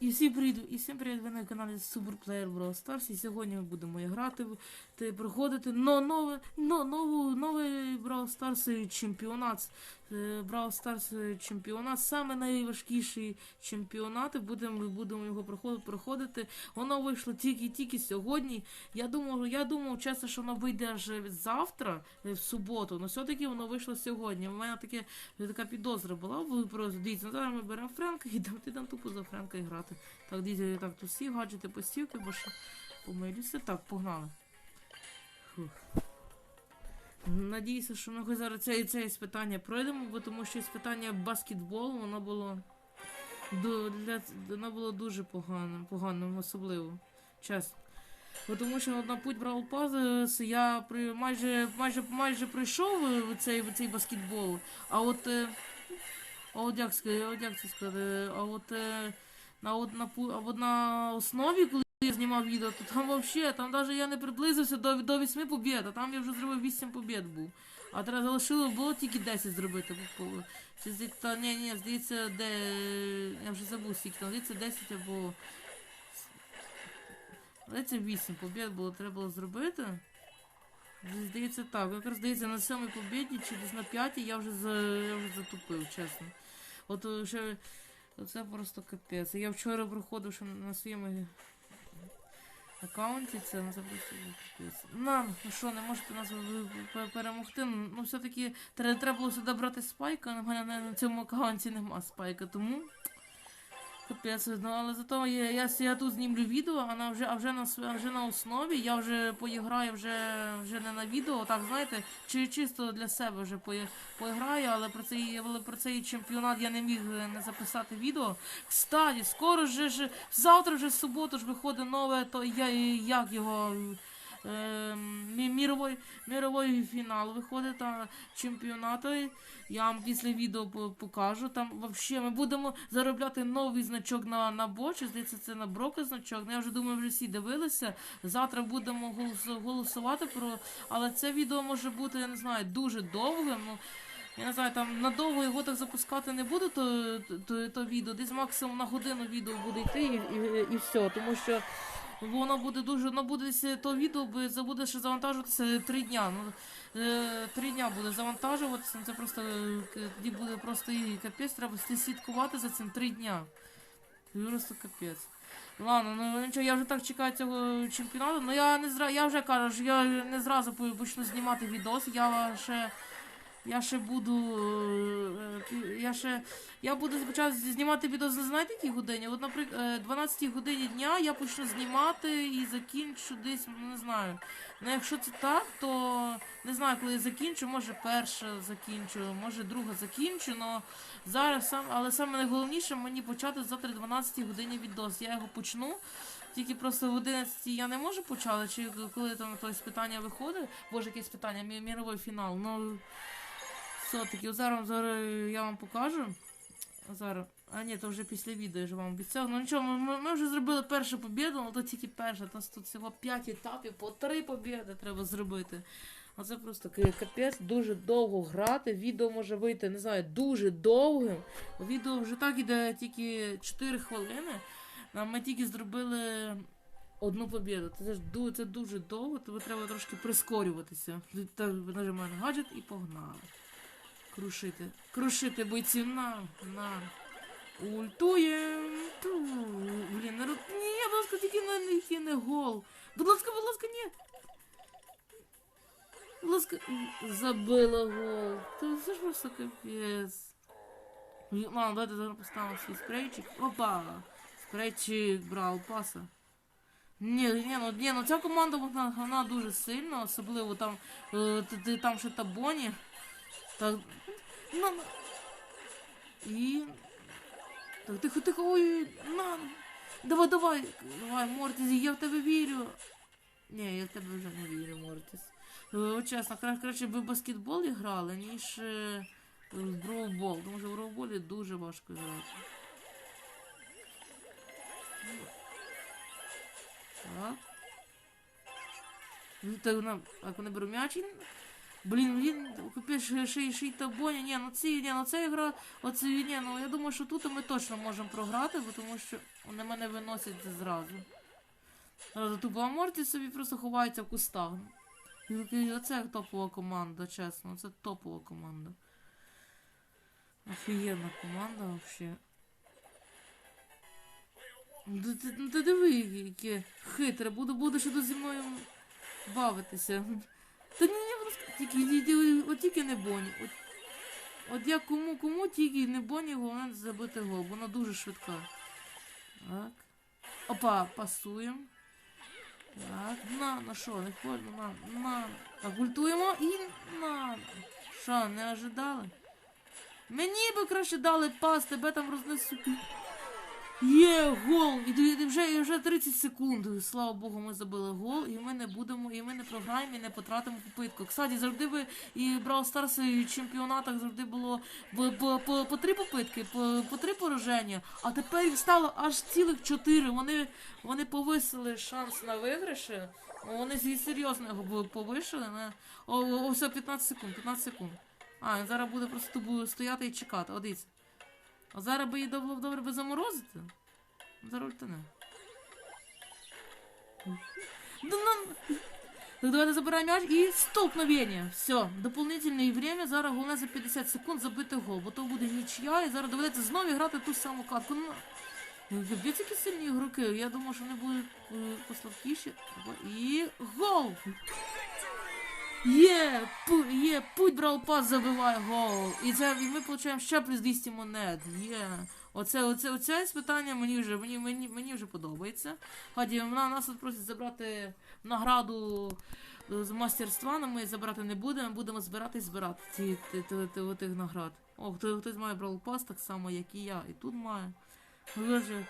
І всі прийду, і всім привіт, ви на каналі Superplayer Brawl Stars. І сьогодні ми будемо грати, проходити но, нове, но, нову, новий Brawl Stars чемпіонат. Е, Brawl Stars чемпіонат, саме найважкіший чемпіонат. Будемо, будемо його проходити. Воно вийшло тільки-тільки сьогодні. Я думав, я думав чесно, що воно вийде аж завтра, е, в суботу, але все-таки воно вийшло сьогодні. У мене таке, така підозра була. Просто дивіться, зараз ми беремо Френка і йдемо там тупо за Френка грати. Так, дивіться, так, тут всі гаджети постівки, бо що помилюся. Так, погнали. Фух. Надіюся, що ми зараз це, це іспитання пройдемо, бо тому що іспитання баскетболу, воно було для, воно було дуже погано, поганим, особливо. Чесно. Бо тому що на путь Brawl Pass я при, майже, майже, майже пройшов е, цей, цей баскетбол, а от. е, А от як сказати, а от е, на, на, а от на основі, коли я знімав відео, то там вообще, там навіть я не приблизився до, до 8 побід, а там я вже зробив 8 побід був. А треба залишило було тільки 10 зробити. Чи та, ні, ні, здається, де. Я вже забув скільки там, здається 10 або. Здається, 8 побід було, треба було зробити. Здається, так. Якраз здається, на сьомій побіді чи десь на п'ятій я вже за я вже затупив, чесно. От ще це просто капець. Я вчора проходив ще на своєму аккаунті, це не це На. Ну що, не можете нас перемогти. Ну все-таки треба, було сюди брати спайка, а на мене на, на цьому аккаунті нема спайка, тому. Капець, ну але зато я, я, я тут знімлю відео, а на вже, а вже на а вже на основі я вже поіграю вже, вже не на відео, так знаєте, чи чисто для себе вже поіграю, але про цей, але про цей чемпіонат я не міг е, не записати відео. Кстати, скоро ж завтра вже в суботу ж виходить нове, то я як його. Е, Міровий, міровий фінал виходить там чемпіонату. Я вам після відео покажу. Там вообще ми будемо заробляти новий значок на, на бочі. Здається, це на брока значок. Ну, я вже думаю, вже всі дивилися. Завтра будемо голос- голосувати про. Але це відео може бути, я не знаю, дуже довгим. Ну, я не знаю, там надовго його так запускати не буду, то, то, то відео. Десь максимум на годину відео буде йти і, і, і все. Тому що воно буде дуже, воно буде то відео буде ще завантажуватися три дня. Ну, е, три дня буде завантажуватися. ну, Це просто е, тоді буде просто і капець, треба слід- слідкувати за цим три дня. Просто капець. Ладно, ну нічого, я вже так чекаю цього чемпіонату. Ну я не зра... я вже кажу, я не зразу почну знімати відос. Я ще. Я ще буду. е, Я ще. Я буду спочатку знімати відео, знаєте, якій годині? От, наприклад, 12 годині дня я почну знімати і закінчу десь, не знаю. Ну, якщо це так, то не знаю, коли я закінчу, може перша закінчу, може друга закінчу, но зараз сам, але саме найголовніше мені почати завтра 12 годині відос. Я його почну. Тільки просто в 11 я не можу почати, чи коли там якесь питання виходить, боже, якесь питання, мі- міровий фінал. Ну все-таки зараз, зараз я вам покажу. Зараз. А ні, то вже після відео я ж вам обіцяв. Ну нічого, ми, ми, вже зробили першу побіду, але то тільки перша. Тут, тут всього 5 етапів, по 3 побіди треба зробити. А це просто ка- капець, дуже довго грати. Відео може вийти, не знаю, дуже довгим. Відео вже так іде тільки 4 хвилини. А ми тільки зробили одну побіду. Це ж це дуже довго, тому треба трошки прискорюватися. Нажимаємо на гаджет і погнали. Крушити. Крушити бойців на. на. Ультуєм. Ту. Блін, народ. Ні, будь ласка, тільки не, не, не гол. Будь ласка, будь ласка, ні. Будь ласка, забила гол. Та це ж просто капець. Ладно, давайте зараз поставимо свій спрейчик. Опа! Спрейчик брав паса. Ні, ні, ну, ні, ну ця команда вона, вона дуже сильна, особливо там, е, там ще табоні. Так. На. І. Так, тихо, тихо, ой, на. Давай, давай, давай, Мортіс, я в тебе вірю. Ні, я в тебе вже не вірю, Мортіс. Е, от чесно, кра- краще би в баскетбол грали, ніж е, в броубол. Тому що в броуболі дуже важко грати. Так. Ну, так, як вони беру м'яч і Блін, він капець, ще, ще, ще й та боня. Ні, ну ці, ні, ну ця гра, оце, ні, ну я думаю, що тут ми точно можемо програти, бо тому що вони мене виносять зразу. Зразу тупо а Морті собі просто ховається в кустах. Оце топова команда, чесно, це топова команда. Офігенна команда вообще. Ну ти, ну, ти диви, яке хитре, буду, буду ще зі мною бавитися. Та ні, тільки, ні, от тільки не Боні. От, от я кому, кому тільки не Боні, головне забити гол, вона дуже швидка. Так. Опа, пасуємо. Так, на, на що, не ходимо, на, на. Так, ультуємо і на. Що, не ожидали? Мені би краще дали пас, тебе там рознесуть. Є гол! І, вже, і вже 30 секунд. Слава Богу, ми забили гол, і ми не будемо, і ми не програємо, і не потратимо попитку. Кстати, завжди ви і Brawl Stars і в чемпіонатах завжди було по, по, по, по три попитки, по, по три пораження, а тепер їх стало аж цілих чотири. Вони, вони повисили шанс на виграші. Вони серйозно його повишили на о, о, все 15 секунд, 15 секунд. А, зараз буде просто стояти і чекати. О, дивіться. А зараз би її б добре би заморозити. Зараз ультане. Да. Так давайте забираємо м'яч і столкновення. Все, дополнительне время. Зараз головне за 50 секунд забити гол, бо то буде нічия, і зараз доведеться знову грати ту саму катку. Ну, Капець, які сильні ігроки. Я думав, що вони будуть е, послабкіші. І гол! Є! Пу, є! Путь брав пас, забиває гол. І це і ми отримуємо ще плюс 200 монет. Є! Оце, оце, оце іспитання мені вже, мені, мені, мені вже подобається. Хаді, вона нас тут просить забрати награду е, з мастерства, але ми забрати не будемо, будемо збирати і збирати ці, ті, ті, ті, тих наград. О, хто, хтось має брав пас так само, як і я, і тут має. Боже,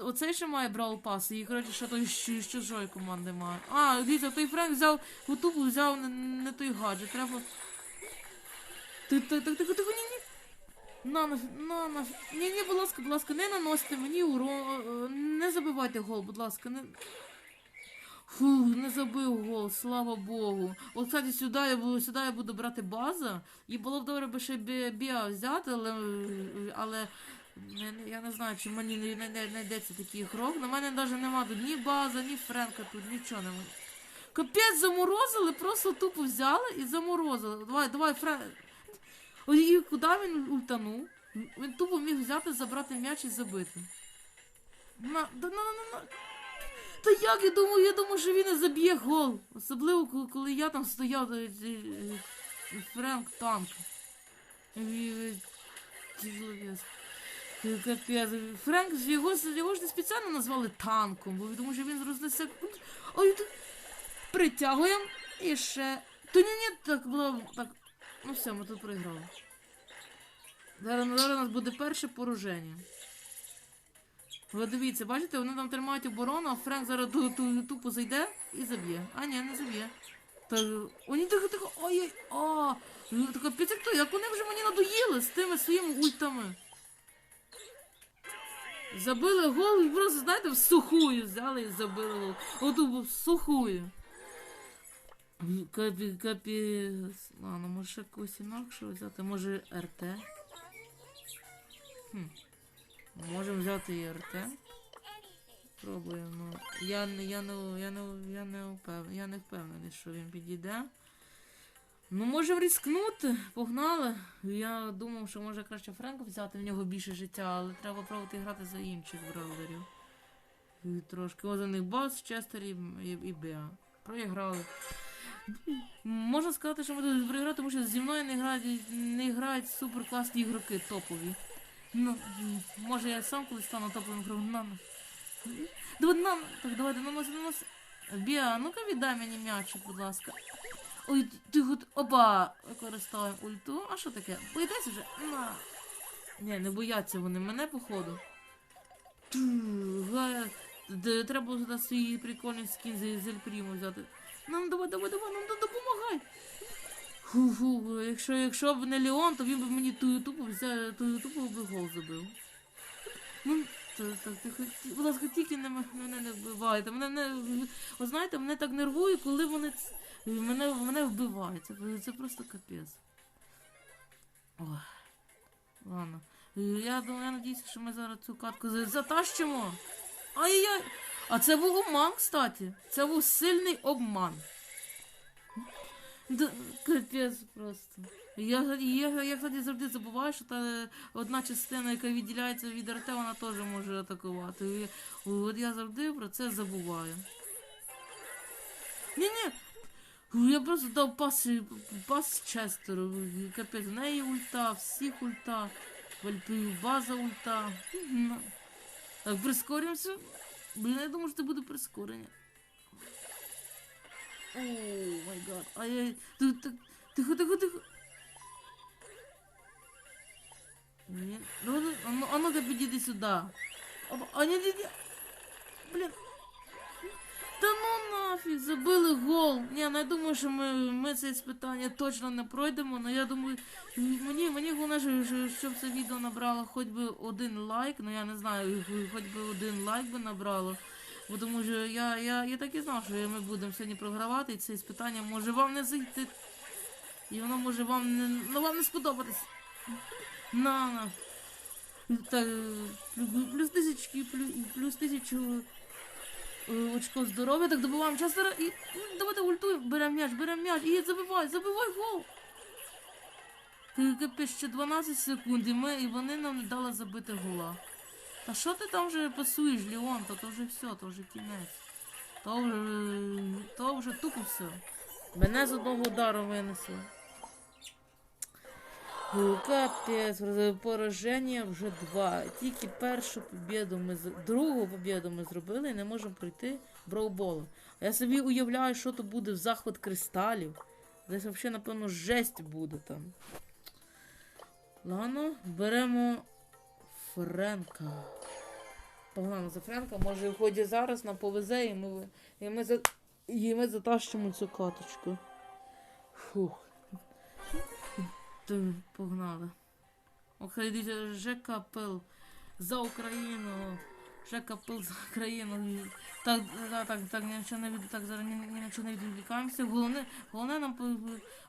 Оцей ще має брал пас, і коротше, ще той з чужої команди має. А, дивіться, той Френк взяв гутубу, взяв не, не той гаджет, треба. Ти, ти, ти, ти, ти, ні, ні. На, на, на, на. Ні, ні, будь ласка, будь ласка, не наносьте мені урон. Не забивайте гол, будь ласка, не. Фу, не забив гол, слава Богу. От, кстати, сюди я, буду, сюди я буду брати база. І було б добре би ще бі- біа взяти, але, але не, я не знаю, чи мені не, знайдеться такий ігрок. На мене навіть нема тут ні база, ні Френка тут, нічого нема. Капець заморозили, просто тупо взяли і заморозили. Давай, давай, Френк. І куди він ультанув? Він тупо міг взяти, забрати м'яч і забити. На, да, на, на, на. Та як я думаю, я думаю, що він не заб'є гол. Особливо, коли, коли я там стояв, е, е, е, Френк танк. Капець. Френк, його, його ж не спеціально назвали танком, бо тому що він рознесе. Ой, тут притягуємо і ще. Та ні, ні, так було так. Ну все, ми тут проіграли. Зараз, зараз у нас буде перше пораження. Ви дивіться, бачите, вони там тримають оборону, а Френк зараз ту, ту, тупо зайде і заб'є. А ні, не заб'є. Та, о, ні, тихо, тихо, ой-ой, а, ну, така піцерто, як вони вже мені надоїли з тими своїми ультами. Забили гол і просто, знаєте, в сухую взяли і забили гол. Оту в сухую. Капі, капі... Ну може ще когось інакшого взяти, може РТ. Хм. Можемо взяти і РТ. Пробуємо. Я, не- я, не, я, не, я, не впев... я не впевнений, що він підійде. Ну, можемо ризикнути. Погнали. Я думав, що може краще Френка взяти, в нього більше життя, але треба пробувати грати за інших браузерів. І Трошки. У Бас, Честер і, і, і Беа. Проіграли. Можна сказати, що ми тут проіграли, тому що зі мною не грають, не грають супер класні ігроки топові. Ну, може я сам колись стану топовим ігроком. На, на, так, давайте, на нас, на нас. Біа, ну-ка віддай мені м'ячик, будь ласка. Ой, ти гот... Опа! Використовуємо ульту. А що таке? Боїтесь вже? На. Ні, не бояться вони мене, походу. Ту, га- Треба було сюди свій прикольний скін з з взяти. Нам давай, давай, давай, нам допомагай. Фу, фу, якщо, якщо б не Леон, то він би мені ту тупо взяв, ту тупо би гол забив. Ну, Так, так, будь ласка, тільки не мене не вбивайте. Мене не. Ви знаєте, мене так нервує, коли вони мене, мене вбивають. Це, просто капець. Ой. Ладно. Я думаю, я надіюся, що ми зараз цю катку затащимо. Ай-яй! А це був обман, кстати. Це був сильний обман. Да, капець просто. Я, я, я, кстати, завжди забуваю, що та одна частина, яка відділяється від РТ, вона теж може атакувати. І От я завжди про це забуваю. Ні-ні. Я просто дав пас, пас Честеру. Капець, в неї ульта, всіх ульта. Вальпію база ульта. Так, прискоримося. Блін, я думаю, що це буде прискорення. О, май гад. Ай-яй. Ти- ти- Тихо, тихо, тихо. Ні. Ну, ну, ну, а ну-ка підійди сюди. А ні, ні, ні. Блін. Та ну нафіг, забили гол. Ні, ну я думаю, що ми, ми це іспитання точно не пройдемо, але я думаю, мені, мені головне, що- що- щоб це відео набрало хоч би один лайк, ну я не знаю, хоч би один лайк би набрало. Бо тому що я, я, я так і знав, що ми будемо сьогодні програвати, і це іспитання може вам не зайти. І воно може вам не, ну, вам не сподобатись. На, на. Так, плюс тисячки, плюс, плюс тисячу очко здоров'я, так добиваємо часто і ну, давайте ультуємо, беремо м'яч, беремо м'яч, і забивай, забивай гол. Капець, ще 12 секунд, і, ми, і вони нам не дали забити гола. Та що ти там вже пасуєш, Леон, то, то вже все, то вже кінець. То вже, то вже тупо все. Мене з одного удару винесли. Капець, пораження вже два. Тільки першу побіду ми другу побіду ми зробили і не можемо пройти броубола. Я собі уявляю, що то буде в захват кристалів. Десь взагалі, напевно, жесть буде там. Ладно, беремо Френка. Погнали за Френка, може в ході зараз нам повезе і ми, і ми, за, і ми затащимо цю каточку. Фух. Погнали. Окей, дивіться, Жека Пил за Україну. Жека Пил за Україну. Так, так, так, так, нічого не від, так зараз ні, ні на чого не відволікаємося. Головне, головне нам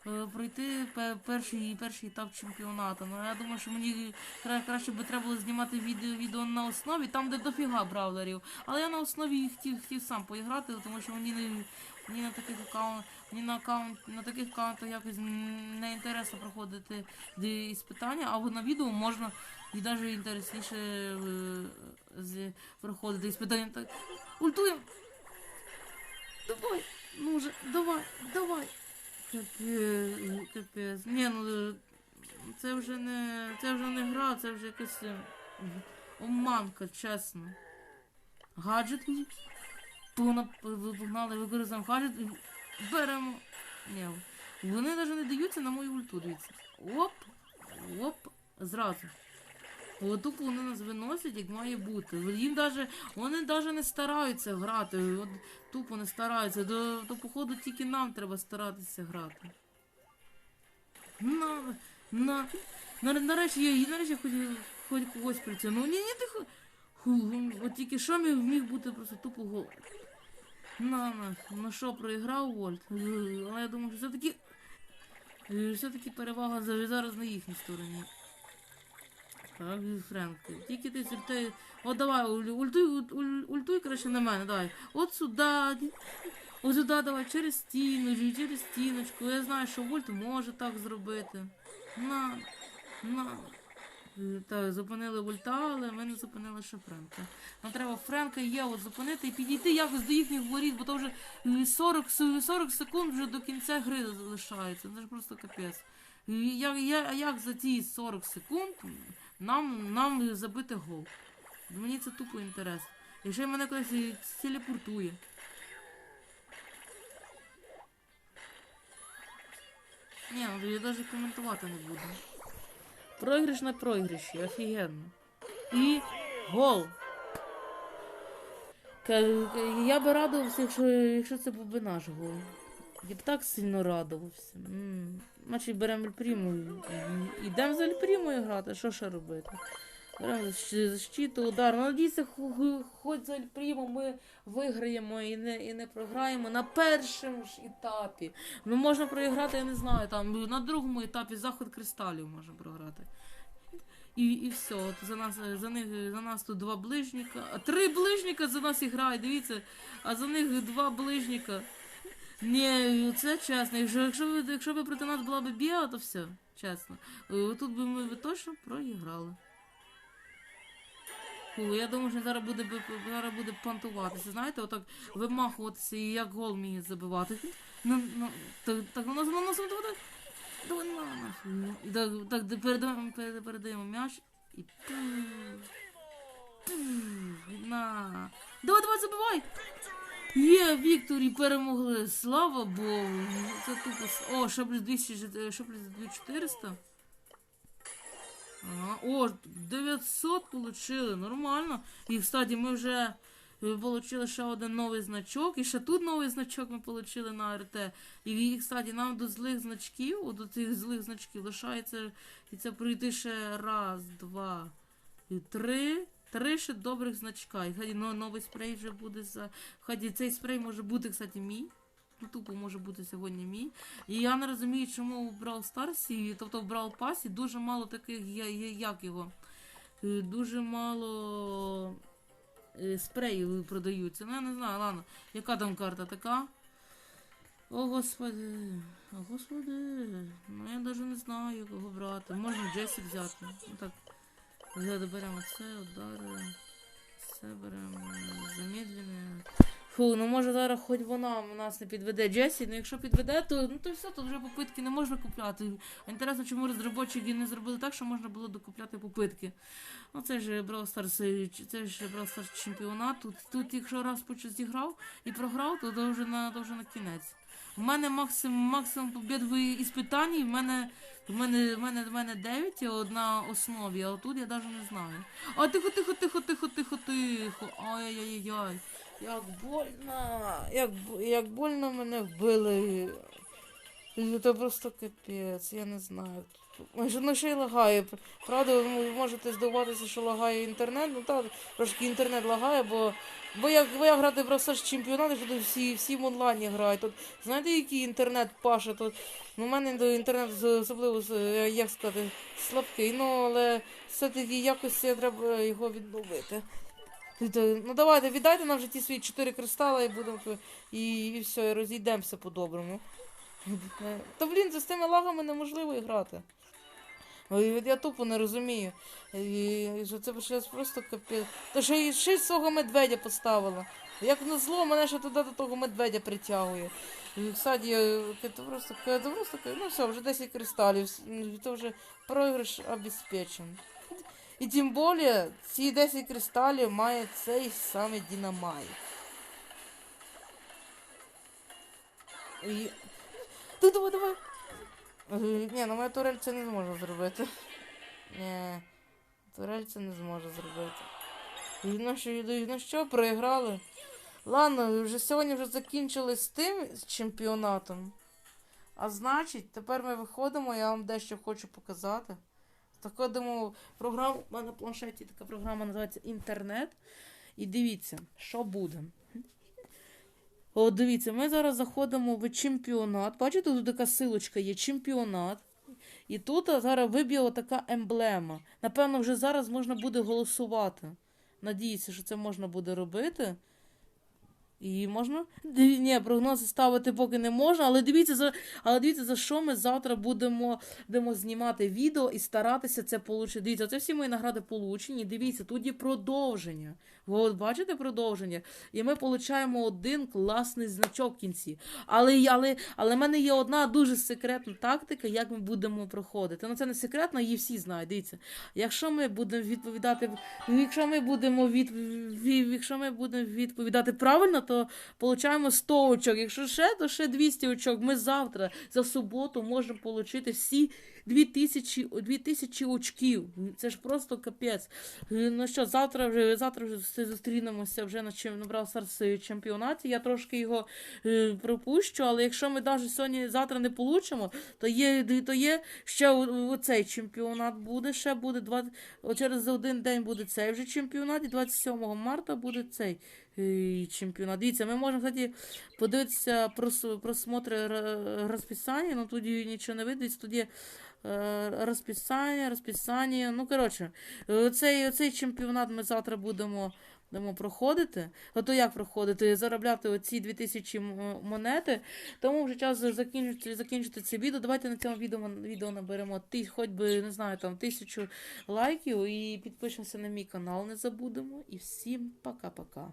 е, пройти перший, перший етап чемпіонату. Ну, я думаю, що мені кра- краще би треба було знімати відео, відео на основі, там, де дофіга бравлерів. Але я на основі хотів, хотів сам поіграти, тому що мені не. Мені на таких аккаунтах, мені на аккаунт, на таких аккаунтах якось не інтересно проходити іспитання, а на відео можна і навіть інтересніше е, з, проходити іспитання. Так, ультуємо! Давай! Ну вже, давай, давай! Капець, капець. Ні, ну е, це вже не. Це вже не гра, це вже якась е, обманка, чесно. Гаджет. Погна- Погнали, використаємо гаджет. і Беремо. Ні, вони навіть не даються на мою ульту, дивіться. Оп, оп, зразу. От тупо вони нас виносять, як має бути. Їм даже, вони навіть не стараються грати. От, тупо не стараються. До, до походу тільки нам треба старатися грати. На, на, на, нарешті я, нарешті хоч, хоч когось притягну. Ні, ні. Ху, от тільки що міг, міг бути просто тупо гол. На, на, на що проіграв Вольт. Е, Але я думаю, що все-таки. е, Все-таки перевага зараз на їхній стороні. Так, Френк. Тільки ти ти. От давай, уль- ультуй, ультуй краще на мене, давай. От сюди. От сюди давай, через стіну, через стіночку. Я знаю, що Вольт може так зробити. На, на. Е, Так, зупинили Вольта, але ми не зупинили ще Френка. Нам треба Френка і Єву зупинити і підійти якось до їхніх воріт, бо то вже е, 40, 40 секунд вже до кінця гри залишається. Це ж просто капець. І Як, я, як за ті 40 секунд нам, нам забити гол? Мені це тупо інтерес. Якщо мене кудись і телепортує. Ні, ну я навіть коментувати не буду. Програш на програші, офігенно. І гол. Я би радувався, якщо, якщо це був би наш гол. Я б так сильно радувався. Значить беремо Ельпріму. Ідемо за Альпрімою грати, що ще робити? Защ- удар. Ну, надійся, хо- хо- хоч за приймемо, ми виграємо і не, і не програємо на першому ж етапі. Ну, можна проіграти, я не знаю, там на другому етапі заход кристалів можна програти. І, і все, от за нас, за них, за нас тут два ближніка. А три ближніка за нас і грають, дивіться. А за них два ближніка. Ні, це чесно. Якщо, якщо, ви, якщо би проти нас була б біа, то все, чесно. Е, Тут би ми точно проіграли. Фу, я думаю, що зараз буде, зараз буде понтуватися. Знаєте, отак вимахуватися і як гол мені забивати. Ну, ну, так, так, ну, ну, ну, ну, так, давай, Так, так передаємо, передаємо м'яч і на. Давай, давай, забивай! Є, Вікторі перемогли. Слава Богу. Це тупо. О, ще плюс 200, ж- ще плюс 2400. Ага. О, 900 получили, нормально. І, кстати, ми вже е, получили ще один новий значок. І ще тут новий значок ми получили на РТ. І, і, кстати, нам до злих значків, до цих злих значків лишається і це пройти ще раз, два, і три. Три ще добрих значка. І хаді новий спрей вже буде за. Хаді цей спрей може бути, кстати, мій. Ну, тупо може бути сьогодні мій. І я не розумію, чому в Brawl Stars, і- тобто в Brawl Pass дуже мало таких, як його. е, Дуже мало е, спреїв продаються. Ну, я не знаю, ладно. Яка там карта така? О, господи. О, господи. Ну я навіть не знаю, кого брати. Можна Джесі взяти. Ну так. Беремо це, удари. Це беремо замедлене. Фу, ну може зараз хоч вона нас не підведе Джесі, ну якщо підведе, то ну то все, тут вже попитки не можна купляти. Інтересно, чому розробники не зробили так, що можна було докупляти попитки. Ну це ж Brawl Stars, це ж Brawl Stars чемпіонат. Тут, тут якщо раз почав зіграв і програв, то, то вже на то вже на кінець. У мене максимум максимум побід в іспитанні, в мене в мене, в мене, в мене 9 і одна основі, а тут я навіть не знаю. А тихо, тихо, тихо, тихо, тихо, тихо. Ай-яй-яй. Як больно, як, як больно мене вбили. Це просто капець, я не знаю. Майже ну ще й лагає. Правда, ви можете здивуватися, що лагає інтернет. Ну так, трошки інтернет лагає, бо, бо як бо я грати ж чемпіонати, що всі, всі в онлайні грають. Тут, знаєте, який інтернет паше? Тут, ну, в мене до інтернет особливо, е, як сказати, слабкий, ну але все-таки якось треба його відновити. Та- Ну давайте, віддайте нам вже ті свої чотири кристали і будемо і, і все, і розійдемося по-доброму. Та блін, за з тими лагами неможливо і грати. Я тупо не розумію. І, і що це просто капець. То ще й ще свого медведя поставила. Як на зло, мене ще туди до того медведя притягує. І, кстати, я- просто, це просто, ну все, вже 10 кристалів, ну, вже проіграш обезпечений. І тим більше, ці 10 кристалів має цей самий динамайт. І... Ти давай, давай. Е, Ні, ну моя турель це не зможе зробити. Ні, турель це не зможе зробити. Ну що, ну що, проіграли? Ладно, вже сьогодні вже закінчили з тим з чемпіонатом. А значить, тепер ми виходимо, я вам дещо хочу показати. Заходимо в програму, у мене на планшеті така програма називається Інтернет. І дивіться, що буде. О, дивіться, ми зараз заходимо в чемпіонат. Бачите, тут така силочка є чемпіонат. І тут зараз вибіла така емблема. Напевно, вже зараз можна буде голосувати. Надіюся, що це можна буде робити. І можна. Ні, прогнози ставити поки не можна, але дивіться, за, але дивіться, за що ми завтра будемо, будемо знімати відео і старатися це получити. Дивіться, це всі мої награди получені. Дивіться, тут є продовження. От бачите продовження? І ми получаємо один класний значок в кінці. Але, але, але в мене є одна дуже секретна тактика, як ми будемо проходити. Ну це не секретно, її всі знають. Дивіться, якщо ми будемо відповідати, якщо ми будемо від, якщо ми будемо відповідати правильно, то получаємо 100 очок. Якщо ще, то ще 200 очок. Ми завтра за суботу можемо отримати всі 2000, 2000 очків. Це ж просто капець. Е, Ну що, завтра вже завтра вже зустрінемося вже на чим набрав Старс чемпіонаті. Я трошки його е, пропущу, але якщо ми навіть сьогодні завтра не получимо, то є, то є ще оцей чемпіонат буде, ще буде 20, через один день буде цей вже чемпіонат, і 27 марта буде цей чемпіонат. Дивіться, ми можемо, кстати, подивитися прос- просмотри розписання, ну тоді нічого не видить, тоді е, розписання, розписання. Ну, коротше, оцей, оцей чемпіонат ми завтра будемо. Будемо проходити. Ото як проходити? Заробляти оці 2000 монети. Тому вже час закінчити, закінчити це відео. Давайте на цьому відео, відео наберемо ти, хоч би, не знаю, там тисячу лайків і підпишемося на мій канал, не забудемо. І всім пока-пока.